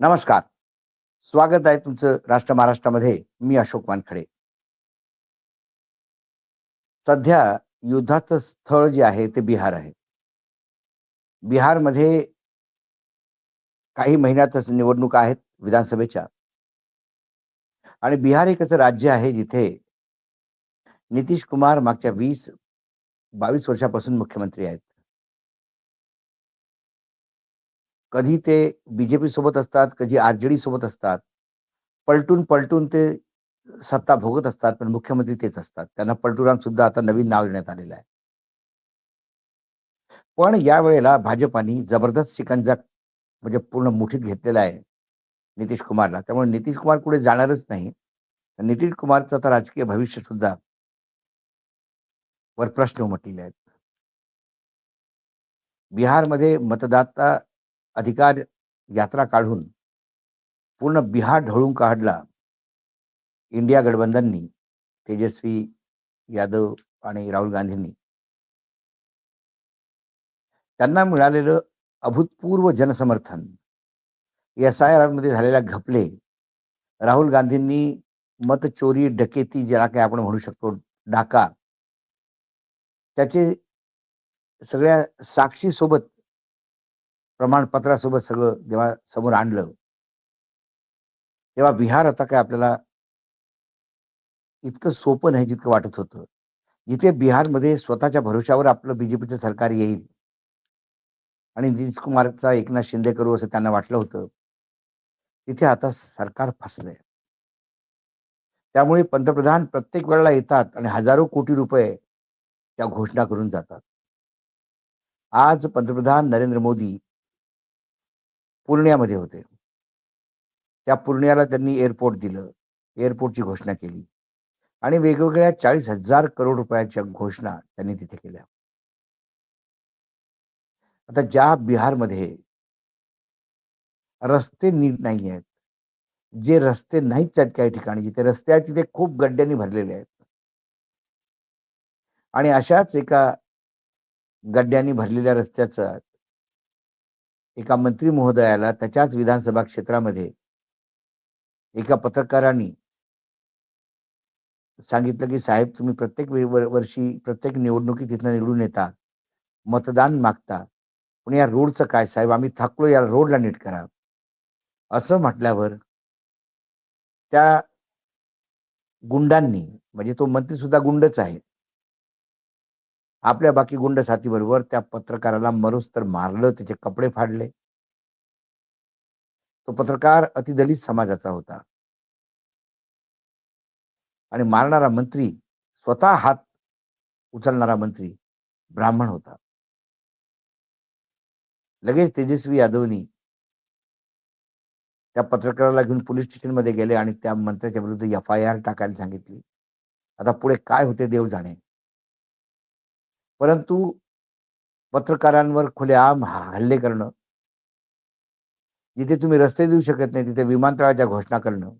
नमस्कार. स्वागत आहे तुमचं राष्ट्र महाराष्ट्रामध्ये. मी अशोक वानखडे. सध्या युद्धाचं स्थळ जे आहे ते बिहार आहे. बिहारमध्ये काही महिन्यातच निवडणुका आहेत विधानसभेच्या. आणि बिहार एक असं राज्य आहे जिथे नितीश कुमार मागच्या वीस बावीस वर्षापासून मुख्यमंत्री आहेत. कधी ते बीजेपी सोबत असतात कधी आरजेडी सोबत असतात. पलटून पलटून ते सत्ता भोगत असतात पण मुख्यमंत्री तेच असतात. त्यांना पलटूराम सुद्धा आता नवीन नाव देण्यात आलेलं आहे. पण या वेळेला भाजपाने जबरदस्त शिकंजा म्हणजे पूर्ण मुठीत घेतलेला आहे नितीश कुमारला. त्यामुळे नितीश कुमार कुठे जाणारच नाही. नितीश कुमारचं आता राजकीय भविष्य सुद्धा वर प्रश्न उमटलेले आहेत. बिहारमध्ये मतदाता अधिकार यात्रा काढून पूर्ण बिहार ढळून काढला. इंडिया गठबंधननी तेजस्वी यादव आणि राहुल गांधींनी. त्यांना मिळालेलं अभूतपूर्व जनसमर्थन एस आय आरमध्ये झालेल्या घपले राहुल गांधींनी मतचोरी डकेती ज्याला काही आपण म्हणू शकतो डाका त्याचे सगळ्या साक्षी सोबत प्रमाणपत्रासोबत सगळं जेव्हा समोर आणलं तेव्हा बिहार आता काय आपल्याला इतकं सोपं नाही जितकं वाटत होतं. जिथे बिहारमध्ये स्वतःच्या भरोशावर आपलं बीजेपीचं सरकार येईल आणि नितीश कुमारचा एकनाथ शिंदे करू असं त्यांना वाटलं होतं तिथे आता सरकार फसलंय. त्यामुळे पंतप्रधान प्रत्येक वेळेला येतात आणि हजारो कोटी रुपये त्या घोषणा करून जातात. आज पंतप्रधान नरेंद्र मोदी पूर्णियामध्ये होते. त्या पूर्णियाला त्यांनी एअरपोर्ट दिलं. एअरपोर्टची घोषणा केली. आणि वेगवेगळ्या चाळीस हजार करोड रुपयाच्या घोषणा त्यांनी तिथे केल्या. आता ज्या बिहारमध्ये रस्ते नीट नाही आहेत जे रस्ते नाहीच आहेत काही ठिकाणी जिथे रस्ते आहेत तिथे खूप गड्ड्यांनी भरलेले आहेत. आणि अशाच एका गड्ड्यांनी भरलेल्या रस्त्याचं एका मंत्री महोदयाला त्याच्याच विधानसभा क्षेत्रामध्ये एका पत्रकारांनी सांगितलं की साहेब तुम्ही प्रत्येक वर्षी प्रत्येक निवडणुकीत तिथनं निवडून येता मतदान मागता पण या रोडचं काय साहेब? आम्ही थकलो या रोडला नीट करा. असं म्हटल्यावर त्या गुंडांनी म्हणजे तो मंत्री सुद्धा गुंडच आहे आपल्या बाकी गुंड साथीबरोबर त्या पत्रकाराला मरुस तर मारलं त्याचे कपडे फाडले. तो पत्रकार अतिदलित समाजाचा होता. आणि मारणारा मंत्री स्वतः हात उचलणारा मंत्री ब्राह्मण होता. लगेच तेजस्वी यादवनी त्या पत्रकाराला घेऊन पोलीस स्टेशनमध्ये गेले आणि त्या मंत्र्याच्या विरुद्ध एफ आय आर टाकायला सांगितली. आता पुढे काय होते देव जाणे. परंतु पत्रकारांवर खुलेआम हल्ले करणं जिथे तुम्ही रस्ते देऊ शकत नाही तिथे विमानतळाच्या घोषणा करणं.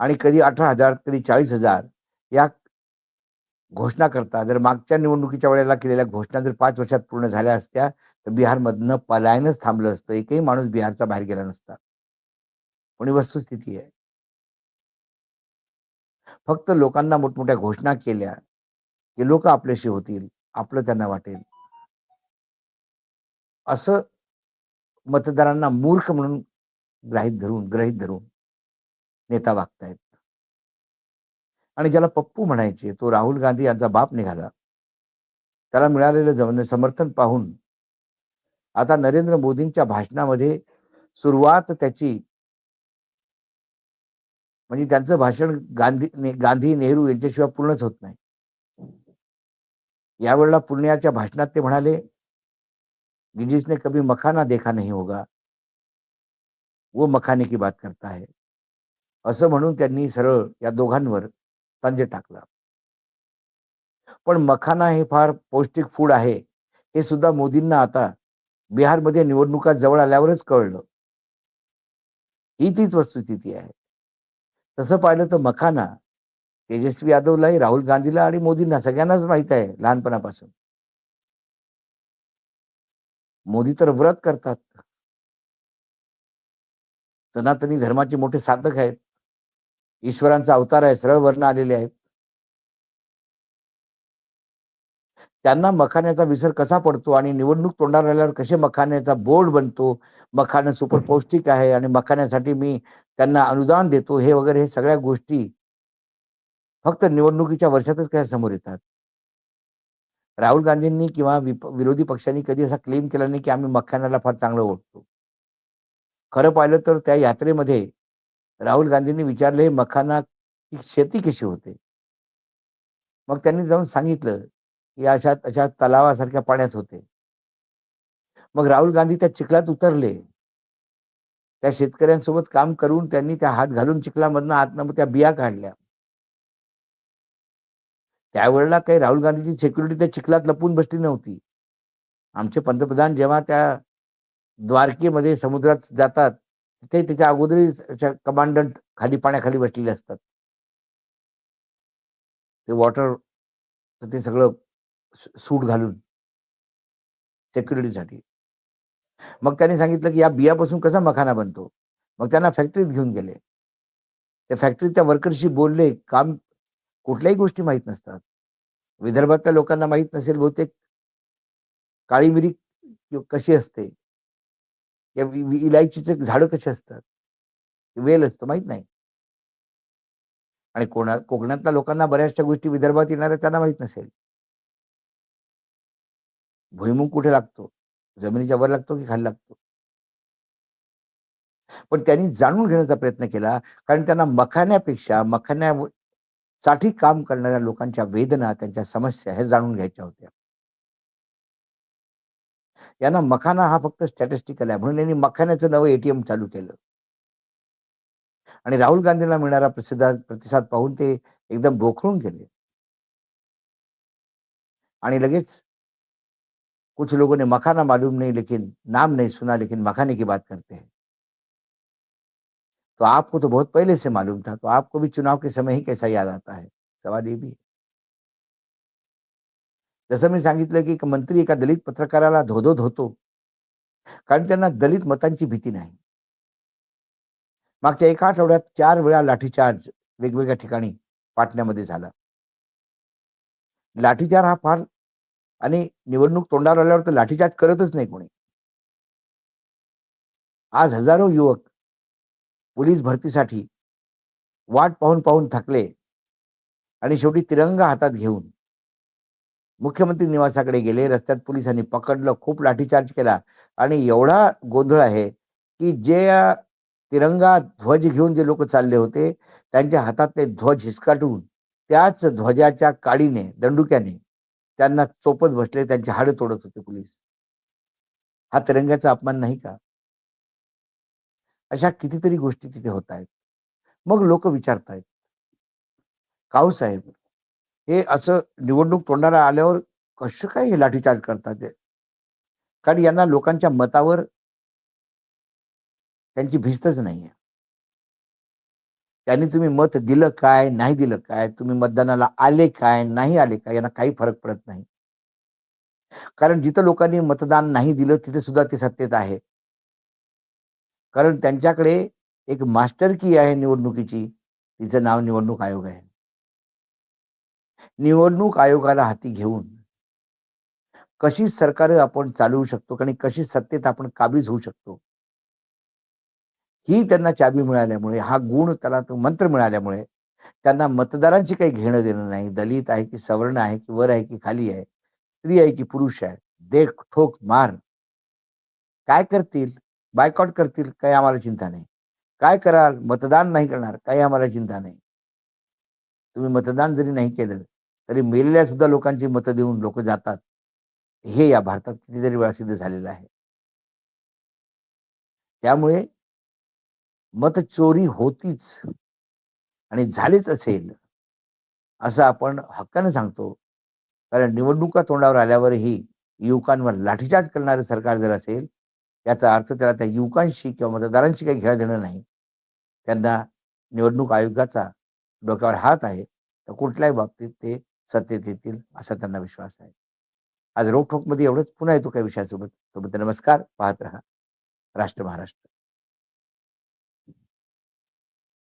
आणि कधी अठरा हजार कधी चाळीस हजार या घोषणा करता जर मागच्या निवडणुकीच्या वेळेला केलेल्या घोषणा जर पाच वर्षात पूर्ण झाल्या असत्या तर बिहारमधनं पलायनच थांबलं असतं. एकही माणूस बिहारचा बाहेर गेला नसता. पण वस्तुस्थिती आहे. फक्त लोकांना मोठमोठ्या घोषणा केल्या की लोक आपल्याशी होतील आपलं त्यांना वाटेल. असं मतदारांना मूर्ख म्हणून ग्राहित धरून ग्रहित धरून नेता वागतायत. आणि ज्याला पप्पू म्हणायचे तो राहुल गांधी यांचा बाप निघाला. त्याला मिळालेलं जमन समर्थन पाहून आता नरेंद्र मोदींच्या भाषणामध्ये सुरुवात त्याची म्हणजे त्यांचं भाषण गांधी गांधी नेहरू यांच्याशिवाय पूर्णच होत नाही. यावेळेला पुण्याच्या भाषणात ते म्हणाले गिजिसने कभी मखाना देखा नाही होगा. व मखाने की बात करता है. असं म्हणून त्यांनी सरळ या दोघांवर तंज टाकला. पण मखाना हे फार पौष्टिक फूड आहे हे सुद्धा मोदींना आता बिहारमध्ये निवडणुका जवळ आल्यावरच कळलं. ही तीच वस्तुस्थिती आहे. तसं पाहिलं तर मखाना तेजस्वी यादवलाही राहुल गांधीला आणि मोदींना सगळ्यांनाच माहीत आहे लहानपणापासून. मोदी तर व्रत करतात. सनातनी धर्माचे मोठे साधक आहेत. ईश्वरांचा अवतार आहे सरळ वर्ण आलेले आहेत. त्यांना मखाण्याचा विसर कसा पडतो आणि निवडणूक तोंडावर आल्यावर कसे मखाण्याचा बोर्ड बनतो? मखाणं सुपर पौष्टिक आहे आणि मखाण्यासाठी मी त्यांना अनुदान देतो हे वगैरे हे सगळ्या गोष्टी फक्त निवडणुकीच्या वर्षातच काय समोर येतात? राहुल गांधींनी किंवा विरोधी पक्षांनी कधी असा क्लेम केला नाही की आम्ही मखानाला फार चांगलं ओळखतो? खरं पाहिलं तर त्या यात्रेमध्ये राहुल गांधींनी विचारले मखाना शेती कशी होते? मग त्यांनी जाऊन सांगितलं की अशा अशा तलावासारख्या पाण्यात होते. मग राहुल गांधी त्या चिखलात उतरले. त्या शेतकऱ्यांसोबत काम करून त्यांनी त्या हात घालून चिखलामधनं आतनं त्या बिया काढल्या. त्यावेळेला काही राहुल गांधीची सिक्युरिटी त्या चिखलात लपून बसली नव्हती. आमचे पंतप्रधान जेव्हा त्या द्वारकेमध्ये समुद्रात जातात ते त्याच्या अगोदर कमांडंट खाली पाण्याखाली बसलेले असतात. ते वॉटर ते सगळं सूट घालून सेक्युरिटीसाठी मग त्यांनी सांगितलं की या बियापासून कसा मखाना बनतो? मग त्यांना फॅक्टरीत घेऊन गेले. त्या फॅक्टरीत त्या वर्करशी बोलले काम कुठल्याही गोष्टी माहीत नसतात. विदर्भातल्या लोकांना माहीत नसेल बहुतेक काळी मिरी कशी असते. या इलायचीचे झाडं कशी असतात. वेल असतो माहीत नाही. आणि कोणा कोकणातल्या लोकांना बऱ्याचशा गोष्टी विदर्भात येणाऱ्या त्यांना माहीत नसेल. भुईमुग कुठे लागतो? जमिनीच्या वर लागतो की खाली लागतो? पण त्यांनी जाणून घेण्याचा प्रयत्न केला कारण त्यांना मखाण्यापेक्षा मखाण्या साठी काम करणाऱ्या लोकांच्या वेदना त्यांच्या समस्या हे जाणून घ्यायच्या होत्या. यांना मखाना हा फक्त स्टॅटिस्टिकल आहे. म्हणून यांनी मखान्याचं नवं एटीएम चालू केलं. आणि राहुल गांधींना मिळणारा प्रतिसाद प्रतिसाद पाहून ते एकदम बोखळून गेले. आणि लगेच कुछ लोगों ने मखाना मालूम नहीं लेकिन नाम नहीं सुना लेकिन मखाने की बात करते हैं. तो आपको तो बहुत पहले से मालूम था तो आपको भी चुनाव के समय ही कैसा याद आता है? सवाल ये भी जसं मी सांगितलं की एक मंत्री एका दलित पत्रकाराला धोधो धोतो कारण त्यांना दलित मतांची भीती नाही. मागच्या एका आठवड्यात चार वेळा लाठीचार्ज वेगवेगळ्या ठिकाणी पाटण्यामध्ये झाला. लाठीचार्ज हा फार आणि निवडणूक तोंडावर आल्यावर तर लाठीचार्ज करतच नाही कोणी. आज हजारो युवक पोलीस भरतीसाठी वाट पाहून पाहून थकले आणि शेवटी तिरंगा हातात घेऊन मुख्यमंत्री निवासाकडे गेले. रस्त्यात पोलिसांनी पकडलं खूप लाठीचार्ज केला आणि एवढा गोंधळ आहे की जे तिरंगा ध्वज घेऊन जे लोक चालले होते त्यांच्या हातातले ध्वज हिसकाटून त्याच ध्वजाच्या काडीने दंडुक्याने त्यांना चोपत बसले त्यांचे हाड तोडत होते पोलीस. हा तिरंग्याचा अपमान नाही का? अशा कितीतरी गोष्टी तिथे होत आहेत. मग लोक विचारतायत. काऊ साहेब हे असं निवडणूक तोंडाला आल्यावर कसं काय हे लाठीचार्ज करतात कारण यांना लोकांच्या मतावर त्यांची भिस्तच नाहीये. त्यांनी तुम्ही मत दिलं काय नाही दिलं काय तुम्ही मतदानाला आले काय नाही आले काय यांना काही फरक पडत नाही. कारण जिथं लोकांनी मतदान नाही दिलं तिथे सुद्धा ते सत्तेत आहे. कारण त्यांच्याकडे एक मास्टर की आहे निवडणुकीची. तिचं नाव निवडणूक आयोग आहे. निवडणूक आयोगाला हाती घेऊन कशी सरकार आपण चालवू शकतो आणि कशी सत्तेत आपण काबीज होऊ शकतो? ही त्यांना चाबी मिळाल्यामुळे हा गुण त्याला तो मंत्र मिळाल्यामुळे त्यांना मतदारांची काही घेणं देणं नाही. दलित आहे की सवर्ण आहे की वर आहे की खाली आहे स्त्री आहे की पुरुष आहे देख ठोक मार. काय करतील? बायकॉट करतील काही आम्हाला चिंता नाही. काय कराल? मतदान नाही करणार काही आम्हाला चिंता नाही. तुम्ही मतदान जरी नाही केलं तरी मेलेल्या सुद्धा लोकांची मतं देऊन लोक जातात. हे या भारतात कितीतरी वेळा सिद्ध झालेलं आहे. त्यामुळे मत चोरी होतीच आणि झालीच असेल असं आपण हक्काने सांगतो. कारण निवडणुका तोंडावर आल्यावरही युवकांवर लाठीचार्ज करणारं सरकार जर असेल याचा अर्थ त्याला त्या युवकांशी किंवा मतदारांशी काही घेणं देणं नाही. त्यांना निवडणूक आयोगाचा डोक्यावर हात आहे. तर कुठल्याही बाबतीत ते सत्तेत येतील असा त्यांना विश्वास आहे. आज रोखोकमध्ये एवढंच. पुन्हा येतो काही विषयासोबत. सोबत नमस्कार. पाहत रहा. राष्ट्र महाराष्ट्र.